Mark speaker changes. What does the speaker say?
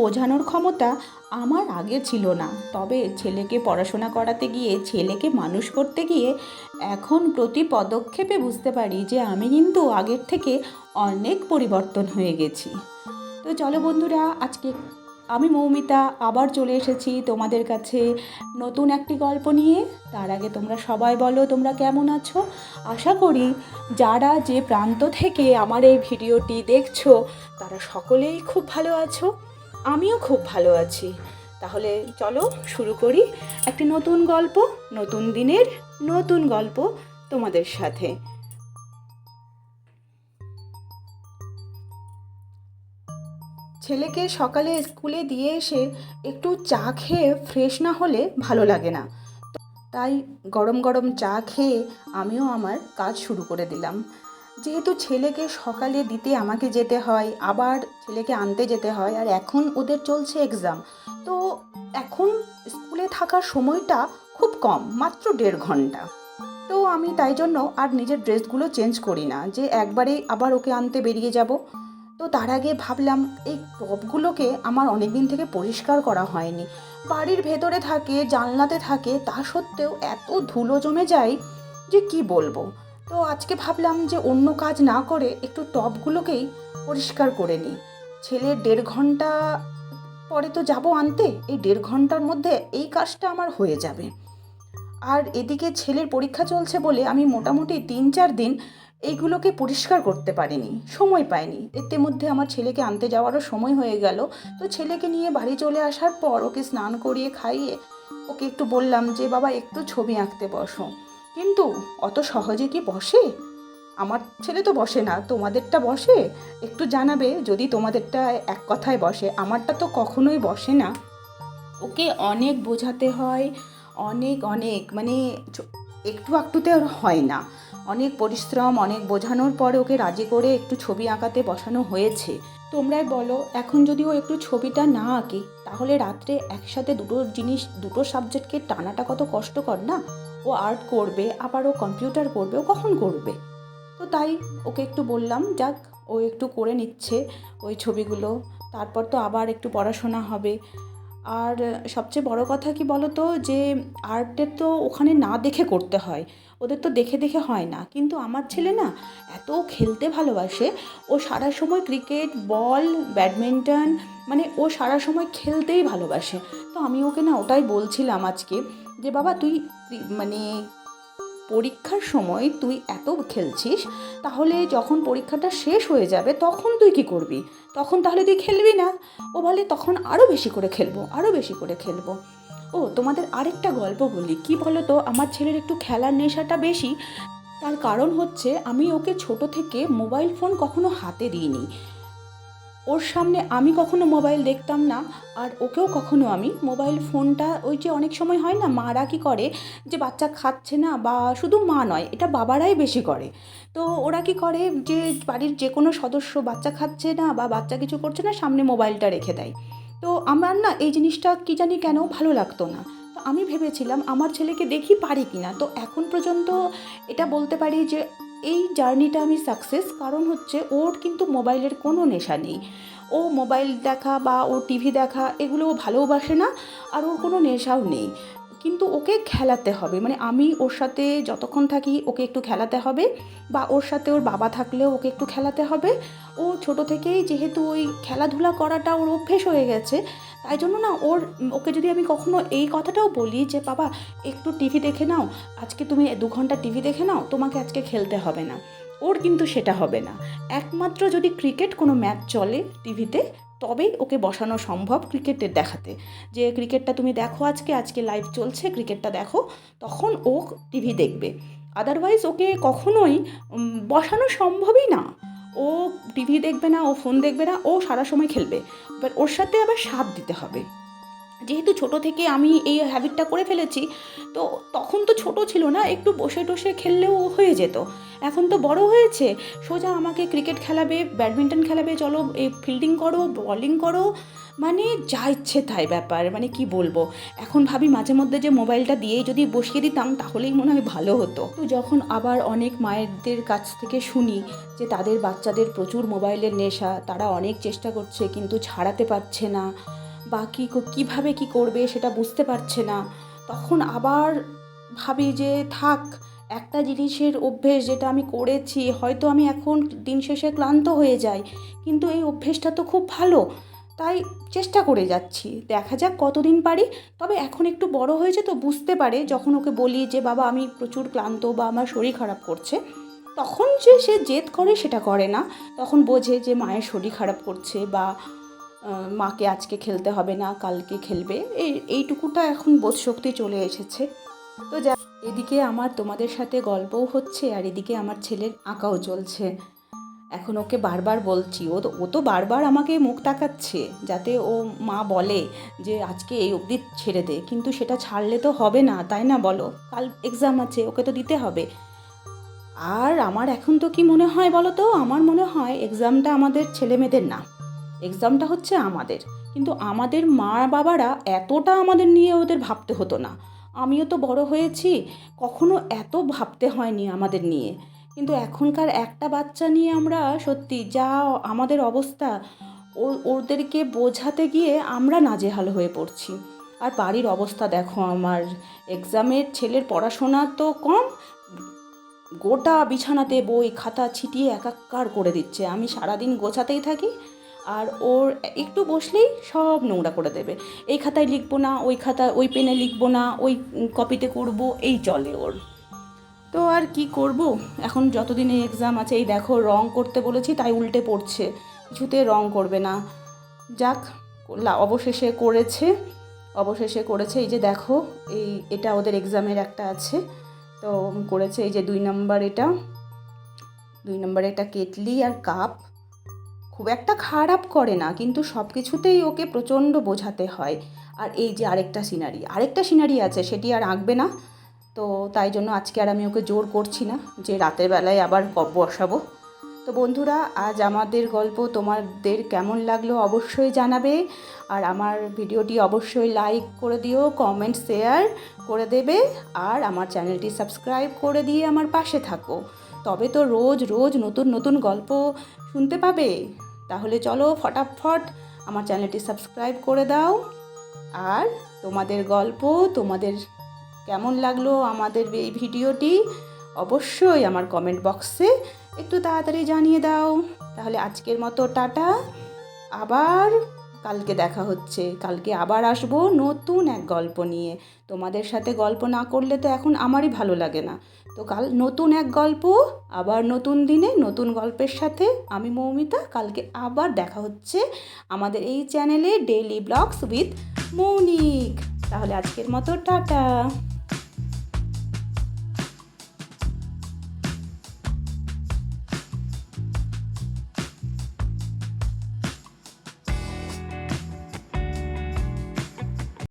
Speaker 1: বোঝানোর ক্ষমতা আমার আগে ছিল না। তবে ছেলেকে পড়াশোনা করাতে গিয়ে, ছেলেকে মানুষ করতে গিয়ে এখন প্রতি পদক্ষেপে বুঝতে পারি যে আমি কিন্তু আগের থেকে অনেক পরিবর্তন হয়ে গেছি। তো চলো বন্ধুরা, আজকে আমি মৌমিতা আবার চলে এসেছি তোমাদের কাছে নতুন একটি গল্প নিয়ে। তার আগে তোমরা সবাই বলো, তোমরা কেমন আছো? আশা করি যারা যে প্রান্ত থেকে আমার এই ভিডিওটি দেখছ, তারা সকলেই খুব ভালো আছো। আমিও খুব ভালো আছি। তাহলে চলো শুরু করি একটি নতুন গল্প, নতুন দিনের নতুন গল্প তোমাদের সাথে। ছেলেকে সকালে স্কুলে দিয়ে এসে একটু চা খেয়ে ফ্রেশ না হলে ভালো লাগে না। তাই গরম গরম চা খেয়ে আমিও আমার কাজ শুরু করে দিলাম। যেহেতু ছেলেকে সকালে দিতে আমাকে যেতে হয়, আবার ছেলেকে আনতে যেতে হয়, আর এখন ওদের চলছে এক্সাম তো এখন স্কুলে থাকার সময়টা খুব কম, মাত্র দেড় ঘণ্টা। তো আমি তাই জন্য আর নিজের ড্রেসগুলো চেঞ্জ করি না, যে একবারে আবার ওকে আনতে বেরিয়ে যাব। তো তার আগে ভাবলাম, এই টপগুলোকে আমার অনেক দিন থেকে পরিষ্কার করা হয়নি। বাড়ির ভেতরে থাকে, জানলাতে থাকে, তা সত্ত্বেও এত ধুলো জমে যায় যে কি বলব? তো আজকে ভাবলাম যে অন্য কাজ না করে একটু টবগুলোকেই পরিষ্কার করে নিই। ছেলের দেড় ঘণ্টা পরে তো যাব আনতে, এই দেড় ঘণ্টার মধ্যে এই কাজটা আমার হয়ে যাবে। আর এদিকে ছেলের পরীক্ষা চলছে বলে আমি মোটামুটি তিন চার দিন এইগুলোকে পরিষ্কার করতে পারিনি, সময় পাইনি। এতে মধ্যে আমার ছেলেকে আনতে যাওয়ারও সময় হয়ে গেল। তো ছেলেকে নিয়ে বাড়ি চলে আসার পর ওকে স্নান করিয়ে খাইয়ে ওকে একটু বললাম যে, বাবা, একটু ছবি আঁকতে বসো। কিন্তু অত সহজে কি বসে? আমার ছেলে তো বসে না, তোমাদেরটা বসে? একটু জানাবে যদি তোমাদেরটা এক কথায় বসে, আমারটা তো কখনোই বসে না। ওকে অনেক বোঝাতে হয়, অনেক অনেক মানে একটু একটুতে আর হয় না। অনেক পরিশ্রম, অনেক বোঝানোর পরে ওকে রাজি করে একটু ছবি আঁকাতে বসানো হয়েছে। তোমরাই বলো, এখন যদি ও একটু ছবিটা না আঁকে, তাহলে রাত্রে একসাথে দুটো জিনিস, দুটো সাবজেক্টকে টানাটা কত কষ্টকর না? ও আর্ট করবে, আবার ও কম্পিউটার করবে, ও কখন করবে? তো তাই ওকে একটু বললাম, যাক, ও একটু করে নিচ্ছে ওই ছবিগুলো, তারপর তো আবার একটু পড়াশোনা হবে। আর সবচেয়ে বড় কথা কি বলো তো যে আর্টের তো ওখানে না দেখে করতে হয়, ওদের তো দেখে দেখে হয় না। কিন্তু আমার ছেলে না এত খেলতে ভালোবাসে, ও সারা সময় ক্রিকেট বল ব্যাডমিন্টন মানে ও সারা সময় খেলতেই ভালোবাসে। তো আমি ওকে না ওটাই বলছিলাম আজকে, যে বাবা তুই মানে পরীক্ষার সময় তুই এত খেলছিস, তাহলে যখন পরীক্ষাটা শেষ হয়ে যাবে তখন তুই কি করবি? তখন তাহলে তুই খেলবি না। ও বলে, তখন আরও বেশি করে খেলব আরও বেশি করে খেলব। ও, তোমাদের আরেকটা গল্প বলি। কি বলো তো আমার ছেলের একটু খেলার নেশাটা বেশি। তার কারণ হচ্ছে, আমি ওকে ছোট থেকে মোবাইল ফোন কখনো হাতে দিইনি। ওর সামনে আমি কখনো মোবাইল দেখতাম না, আর ওকেও কখনো আমি মোবাইল ফোনটা ওই যে অনেক সময় হয় না, মারা কি করে যে বাচ্চা খাচ্ছে না বা শুধু মা নয়, এটা বাবারাই বেশি করে। তো ওরা কি করে যে বাড়ির যে কোনো সদস্য বাচ্চা খাচ্ছে না বা বাচ্চা কিছু করছে না, সামনে মোবাইলটা রেখে দেয়। তো আমার না এই জিনিসটা কি জানি কেন ভালো লাগতো না। তো আমি ভেবেছিলাম, আমার ছেলেকে দেখি পারি কি না তো এখন পর্যন্ত এটা বলতে পারি যে এই জার্নিটা আমি সাকসেস কারণ হচ্ছে ওর কিন্তু মোবাইলের কোনো নেশা নেই। ও মোবাইল দেখা বা ও টিভি দেখা, এগুলো ও ভালোবাসে না, আর ওর কোনো নেশাও নেই। কিন্তু ওকে খেলাতে হবে। মানে আমি ওর সাথে যতক্ষণ থাকি ওকে একটু খেলাতে হবে বা ওর সাথে ওর বাবা থাকলেও ওকে একটু খেলাতে হবে। ও ছোট থেকেই যেহেতু ওই খেলাধুলা করাটা ওর অভ্যেস হয়ে গেছে, তাই জন্য না ওর, ওকে যদি আমি কখনো এই কথাটাও বলি যে, বাবা, একটু টিভি দেখে নাও, আজকে তুমি দু ঘণ্টা টিভি দেখে নাও, তোমাকে আজকে খেলতে হবে না। ওর কিন্তু সেটা হবে না। একমাত্র যদি ক্রিকেট কোনো ম্যাচ চলে টিভিতে তবেই ওকে বসানো সম্ভব ক্রিকেটের দেখাতে। যে ক্রিকেটটা তুমি দেখো আজকে আজকে লাইভ চলছে, ক্রিকেটটা দেখো, তখন ও টিভি দেখবে। আদারওয়াইজ ওকে কখনোই বসানো সম্ভবই না। ও টিভি দেখবে না, ও ফোন দেখবে না, ও সারা সময় খেলবে। এবার ওর সাথে আবার সাথ দিতে হবে। যেহেতু ছোট থেকে আমি এই হ্যাবিটটা করে ফেলেছি, তো তখন তো ছোট ছিল না, একটু বসে টসে খেললেও হয়ে যেত। এখন তো বড় হয়েছে, সোজা আমাকে ক্রিকেট খেলাবে ব্যাডমিন্টন খেলাবে, চলো এই ফিল্ডিং করো বলিং করো মানে যা ইচ্ছে তাই ব্যাপার মানে কি বলব? এখন ভাবি মাঝে মধ্যে যে মোবাইলটা দিয়েই যদি বসিয়ে দিতাম, তাহলেই মনে হয় ভালো হতো। তো যখন আবার অনেক মায়েরদের কাছ থেকে শুনি যে তাদের বাচ্চাদের প্রচুর মোবাইলের নেশা, তারা অনেক চেষ্টা করছে, কিন্তু ছাড়াতে পারছে না বা কী কীভাবে কী করবে সেটা বুঝতে পারছে না। তখন আবার ভাবি যে, থাক, একটা জিনিসের অভ্যেস যেটা আমি করেছি, হয়তো আমি এখন দিন শেষে ক্লান্ত হয়ে যাই, কিন্তু এই অভ্যেসটা তো খুব ভালো, তাই চেষ্টা করে যাচ্ছি। দেখা যাক কতদিন পারি, তবে এখন একটু বড় হয়েছে তো বুঝতে পারে, যখন ওকে বলি যে, বাবা, আমি প্রচুর ক্লান্ত বা আমার শরীর খারাপ করছে, তখন যে সে জেদ করে সেটা করে না। তখন বোঝে যে, মায়ের শরীর খারাপ করছে বা মাকে আজকে খেলতে হবে না, কালকে খেলবে। এই, এইটুকুটা এখন বোধশক্তি চলে এসেছে। তো যা, এদিকে আমার তোমাদের সাথে গল্পও হচ্ছে আর এদিকে আমার ছেলের আঁকাও চলছে। এখন ওকে বারবার বলছি, ও তো ও তো বারবার আমাকে মুখ তাকাচ্ছে, যাতে ও মা বলে যে আজকে এই অবধি ছেড়ে দে, কিন্তু সেটা ছাড়লে তো হবে না, তাই না বলো? কাল এক্সাম আছে, ওকে তো দিতে হবে। আর আমার এখন তো কি মনে হয় বলো তো? আমার মনে হয় এক্সামটা আমাদের ছেলে মেয়েদের না। এক্সামটা হচ্ছে আমাদের। কিন্তু আমাদের মা বাবারা এতটা আমাদের নিয়ে ওদের ভাবতে হতো না। আমিও তো বড় হয়েছি, কখনো এত ভাবতে হয়নি আমাদের নিয়ে। কিন্তু এখনকার একটা বাচ্চা নিয়ে আমরা সত্যি যা আমাদের অবস্থা ওদেরকে বোঝাতে গিয়ে আমরা নাজেহাল হয়ে পড়ছি। আর বাড়ির অবস্থা দেখো আমার। এক্সামের ছেলের পড়াশোনা তো কম, গোটা বিছানাতে বই, খাতা ছিটিয়ে একাকার করে দিচ্ছে। আমি সারাদিন গোছাতেই থাকি আর ওর একটু বসলেই সব নোংরা করে দেবে। এই খাতায় লিখব না, ওই খাতায় ওই পেনে লিখব না, ওই কপিতে করব, এই চলে ওর। তো আর কি করব? এখন যতদিন এই এক্সাম আছে, এই দেখো রং করতে বলেছি, তাই উল্টে পড়ছে। কিছুতে রং করবে না। যাক অবশেষে করেছে অবশেষে করেছে। এই যে দেখো, এই, এটা ওদের এক্সামের একটা আছে। তো করেছে, এই যে দুই নম্বর এটা। দুই নম্বর এটা কেটলি আর কাপ খুব একটা খারাপ করে না, কিন্তু সব কিছুতেই ওকে প্রচণ্ড বোঝাতে হয়। আর এই যে আরেকটা সিনারি আরেকটা সিনারি আছে, সেটি আর আঁকবে না। তো তাই জন্য আজকে আর আমি ওকে জোর করছি না যে রাতের বেলায় আবার বসাবো। তো বন্ধুরা, আজ আমাদের গল্প তোমাদের কেমন লাগল অবশ্যই জানাবে। আর আমার ভিডিওটি অবশ্যই লাইক করে দিও কমেন্ট শেয়ার করে দেবে। আর আমার চ্যানেলটি সাবস্ক্রাইব করে দিয়ে আমার পাশে থাকো। তবে তো রোজ রোজ নতুন নতুন গল্প শুনতে পাবে। তাহলে চলো ফটাফট আমার চ্যানেলটি সাবস্ক্রাইব করে দাও। আর তোমাদের গল্প, তোমাদের কেমন লাগল আমাদের এই ভিডিওটি অবশ্যই আমার কমেন্ট বক্সে একটু তাড়াতাড়ি জানিয়ে দাও। তাহলে আজকের মতো টাটা। আবার কালকে দেখা হচ্ছে। কালকে আবার আসব নতুন এক গল্প নিয়ে। তোমাদের সাথে গল্প না করলে তো এখন আমারই ভালো লাগে না। তো কাল নতুন এক গল্প, আবার নতুন দিনে নতুন গল্পের সাথে আমি মৌমিতা কালকে আবার দেখা হচ্ছে আমাদের এই চ্যানেলে ডেইলি ব্লগস উইথ মৌনিক তাহলে আজকের মতো, টাটা।